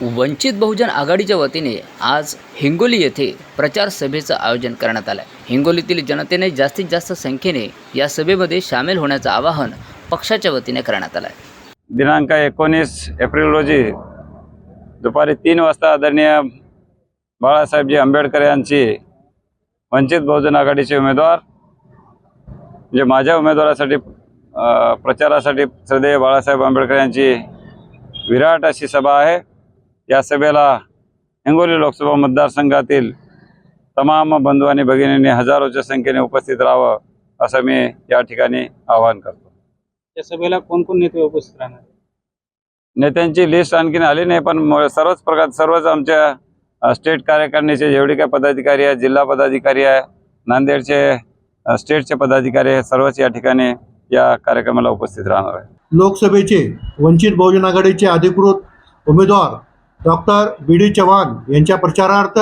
वंचित बहुजन आघाडीच्या वतीने आज हिंगोली येथे प्रचार सभेचं आयोजन करण्यात आलं आहे हिंगोलीतील जनतेने जास्तीत जास्त संख्येने या सभेमध्ये सामील होण्याचं आवाहन पक्षाच्या वतीने करण्यात आलं आहे दिनांक एकोणीस एप्रिल रोजी दुपारी तीन वाजता आदरणीय बाळासाहेबजी आंबेडकर यांची वंचित बहुजन आघाडीचे उमेदवार म्हणजे माझ्या उमेदवारासाठी प्रचारासाठी श्रद्धेय बाळासाहेब आंबेडकर यांची विराट अशी सभा आहे. या सभेला हिंगोली लोकसभा मतदारसंघातील तमाम बंधू आणि भगिनींनी हजारोच्या संख्येने उपस्थित राहावं असं मी या ठिकाणी आवाहन करतो. या सभेला कोण कोण नेते उपस्थित राहणार? नेत्यांची लिस्ट आणखीन आली नाही पण सर्वच प्रकार सर्वच आमच्या स्टेट कार्यकारिणीचे जेवढे काही पदाधिकारी आहे जिल्हा पदाधिकारी आहे नांदेडचे स्टेटचे पदाधिकारी आहे सर्वच या ठिकाणी या कार्यक्रमाला उपस्थित राहणार आहे लोकसभेचे वंचित बहुजन आघाडीचे अधिकृत उमेदवार डॉक्टर बी डी चव्हाण यांच्या प्रचारार्थ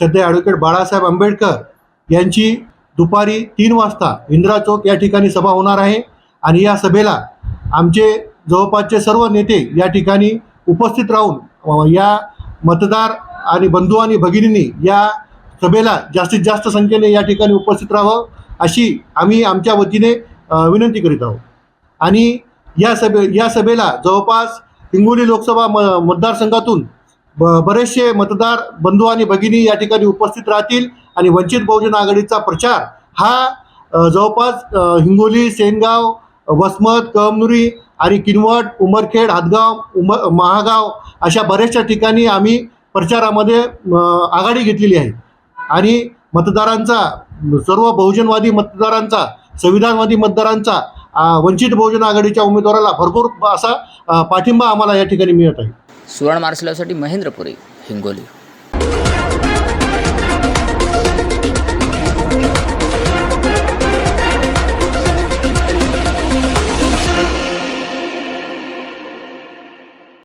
सध्या ॲडव्होकेट बाळासाहेब आंबेडकर यांची दुपारी तीन वाजता इंदिरा चौक या ठिकाणी सभा होणार आहे. आणि या सभेला आमचे जवळपासचे सर्व नेते या ठिकाणी उपस्थित राहून या मतदार आणि बंधू आणि भगिनींनी या सभेला जास्तीत जास्त संख्येने या ठिकाणी उपस्थित राहावं अशी आम्ही आमच्या वतीने विनंती करीत आहोत. आणि या सभे या सभेला जवळपास हिंगोली लोकसभा म मतदारसंघातून ब बरेचसे मतदार बंधू आणि भगिनी या ठिकाणी उपस्थित राहतील आणि वंचित बहुजन आघाडीचा प्रचार हा जवळपास हिंगोली सेनगाव वसमत कळमनुरी आणि किनवट उमरखेड हातगाव उम महागाव अशा बऱ्याचशा ठिकाणी आम्ही प्रचारामध्ये आघाडी घेतलेली आहे. आणि मतदारांचा सर्व बहुजनवादी मतदारांचा संविधानवादी मतदारांचा वंचित बहुजन आघाडीच्या उमेदवाराला भरपूर असा पाठिंबा आम्हाला या ठिकाणी मिळत आहे. सुवर्ण मार्सलासाठी महेंद्रपुरी हिंगोली.